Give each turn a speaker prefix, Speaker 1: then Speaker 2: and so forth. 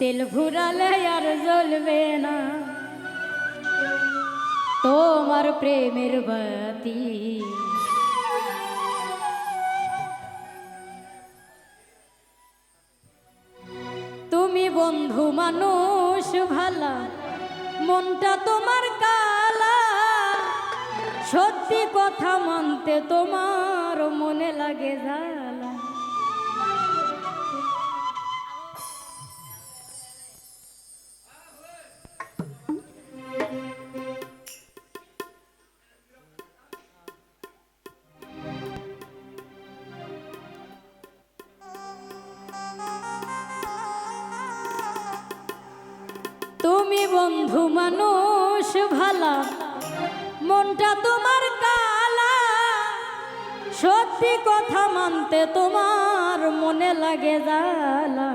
Speaker 1: তেল ফুরালে আর জ্বলবে না। তোমার প্রেমের বাতি। তুমি বন্ধু মানুষ ভালা, মনটা তোমার কালা। সত্যি কথা মানতে তোমার মনে লাগে জ্বালা। তুমি বন্ধু মানুষ ভালা মনটা তোমার কালা। সত্যি কথা মানতে তোমার মনে লাগে জ্বালা।